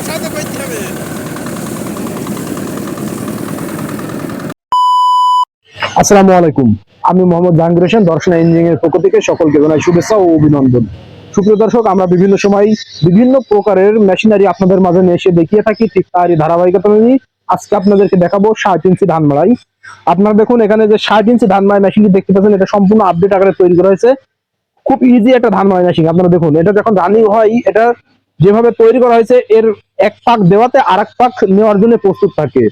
ভাষাতে করতে হবে। আসসালামু আলাইকুম। আমি মোহাম্মদ জাহাঙ্গীর হোসেন, দর্শনা ইঞ্জিনিয়ারিং এর পক্ষ থেকে সকলকে জানাই শুভেচ্ছা ও অভিনন্দন। সুপ্রিয় দর্শক, আমরা বিভিন্ন সময় বিভিন্ন প্রকারের মেশিনারি আপনাদের মাঝে নিয়ে এসে দেখিয়ে থাকি, ঠিক তারই ধারাবাহিকতা নিয়ে আজকে আপনাদেরকে দেখাবো ষাট ইঞ্চি ধান মাড়াই আপনারা দেখুন, এখানে যে ষাট ইঞ্চি ধান মাড়াই মেশিনটি দেখতে পাচ্ছেন, এটা সম্পূর্ণ আপডেট আকারে তৈরি করা হয়েছে। খুব ইজি একটা ধান মাড়াই মেশিন আপনারা দেখুন, এটা যখন রানিং হয়, এটা যেভাবে তৈরি করা হয়েছে, এর এক পাক দেওয়াতে আর এক পাক নেওয়ার জন্য প্রস্তুত থাকে।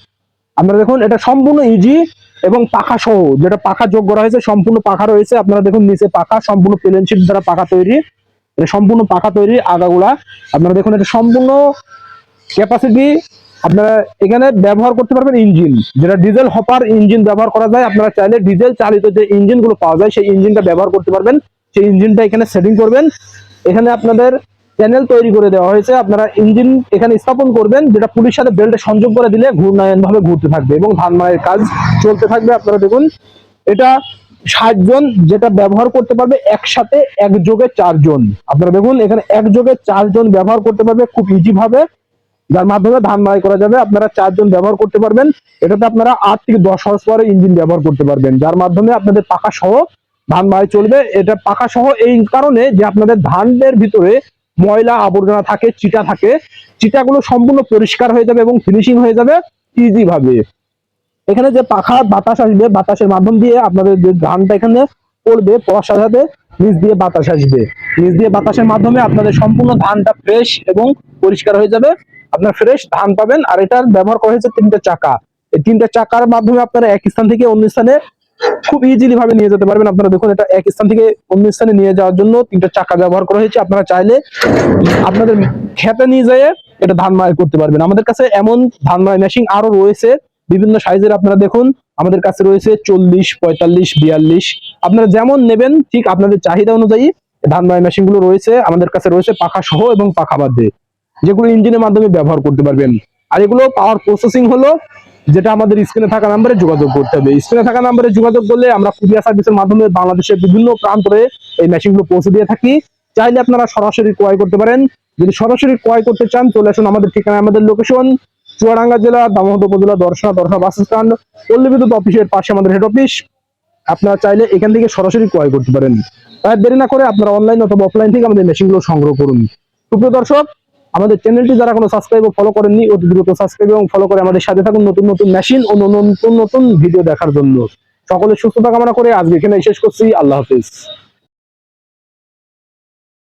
আপনারা দেখুন, এটা সম্পূর্ণ ইজি এবং পাখা সহ, যেটা পাখা যোগ করা হয়েছে, সম্পূর্ণ পাখা রয়েছে। আপনারা দেখুন, নিচে পাখা, সম্পূর্ণ প্লেন দ্বারা পাখা তৈরি। এটা সম্পূর্ণ পাখা তৈরি আগাগুলা আপনারা দেখুন, এটা সম্পূর্ণ ক্যাপাসিটি আপনারা এখানে ব্যবহার করতে পারবেন ইঞ্জিন যেটা ডিজেল হপার ইঞ্জিন ব্যবহার করা যায়, আপনারা চাইলে ডিজেল চালিত যে ইঞ্জিনগুলো পাওয়া যায়, সেই ইঞ্জিনটা ব্যবহার করতে পারবেন। সেই ইঞ্জিনটা এখানে সেটিং করবেন। এখানে আপনাদের প্যানেল তৈরি করে দেওয়া হয়েছে। আপনারা ইঞ্জিন এখানে স্থাপন করবেন, যেটা পুলিশ সাথে বেল্টে সংযোগ করে দিলে ঘূর্ণায়ন ভাবে ঘুরতে থাকবে এবং ধান মারের কাজ চলতে থাকবে। আপনারা দেখুন, এটা ষাটজন যেটা ব্যবহার করতে পারবে, একসাথে একযোগে চারজন আপনারা দেখুন, এখানে একযোগে চারজন ব্যবহার করতে পারবে খুব ইজি ভাবে যার মাধ্যমে ধান মারাই করা যাবে। আপনারা চারজন ব্যবহার করতে পারবেন। এটাতে আপনারা আট থেকে দশ হর্স পরে ইঞ্জিন ব্যবহার করতে পারবেন, যার মাধ্যমে আপনাদের পাকা সহ ধান মারাই চলবে। এটা পাকা সহ এই কারণে যে আপনাদের ধানের ভিতরে ময়লা আবর্জনা থাকে, চিটা থাকে। চিটাগুলো সম্পূর্ণ পরিষ্কার হয়ে যাবে এবং ফিনিশিং হয়ে যাবে ইজি ভাবে। এখানে যে পাখা, বাতাস আসবে, বাতাসের মাধ্যম দিয়ে আপনাদের যে ধানটা এখানে পড়বে, পড়ার সাথে সাথে নিচ দিয়ে বাতাস আসবে। নিচ দিয়ে বাতাসের মাধ্যমে আপনাদের সম্পূর্ণ ধানটা ফ্রেশ এবং পরিষ্কার হয়ে যাবে। আপনার ফ্রেশ ধান পাবেন। আর এটার ব্যবহার করা হয়েছে তিনটা চাকা। এই তিনটা চাকার মাধ্যমে আপনারা এক স্থান থেকে অন্য স্থানে খুব ইজিলি ভাবে নিয়ে যেতে পারবেন। আপনারা দেখুন, এটা এক স্থান থেকে অন্য স্থানে নিয়ে যাওয়ার জন্য তিনটা চাকা ব্যবহার করা হয়েছে। আপনারা চাইলে আপনাদের খেতে নিয়ে যেয়ে এটা ধান মারাই করতে পারবেন। আমাদের কাছে এমন ধান মারাই মেশিন আরও রয়েছে। বিভিন্ন সাইজের আপনারা দেখুন, আমাদের কাছে রয়েছে চল্লিশ, পঁয়তাল্লিশ, বিয়াল্লিশ। আপনারা যেমন নেবেন, ঠিক আপনাদের চাহিদা অনুযায়ী ধান মারাই মেশিনগুলো রয়েছে। আমাদের কাছে রয়েছে পাখা সহ এবং পাখা বাদে। যেগুলো ইঞ্জিনের মাধ্যমে ব্যবহার করতে পারবেন। আর এগুলো পাওয়ার প্রসেসিং হলো যেটা আমাদের স্ক্রিনে থাকা নাম্বারে যোগাযোগ করতে হবে। স্ক্রিনে থাকা নাম্বারে যোগাযোগ করলে আমরা কুরিয়ার সার্ভিসের মাধ্যমে বাংলাদেশের বিভিন্ন প্রান্তরে এই মেশিনগুলো পৌঁছে দিয়ে থাকি। চাইলে আপনারা সরাসরি ক্রয় করতে পারেন। যদি সরাসরি ক্রয় করতে চান, চলে আসুন আমাদের ঠিকানা আমাদের লোকেশন চুয়াডাঙ্গা জেলা দামোহদ উপজেলা, দর্শনা দর্শনা বাস স্ট্যান্ড, পল্লী বিদ্যুৎ অফিসের পাশে আমাদের হেড অফিস আপনারা চাইলে এখান থেকে সরাসরি ক্রয় করতে পারেন। তাই দেরি না করে আপনারা অনলাইন অথবা অফলাইন থেকে আমাদের মেশিনগুলো সংগ্রহ করুন। সুপ্রিয় দর্শক আমাদের চ্যানেলটি যারা কোনো সাবস্ক্রাইব ও ফলো করেননি, অতি দ্রুত সাবস্ক্রাইব এবং ফলো করে আমাদের সাথে থাকুন নতুন নতুন মেশিন ও নতুন নতুন ভিডিও দেখার জন্য। সকলের সুস্থতা কামনা করে আজকে এখানে শেষ করছি। আল্লাহ হাফিজ।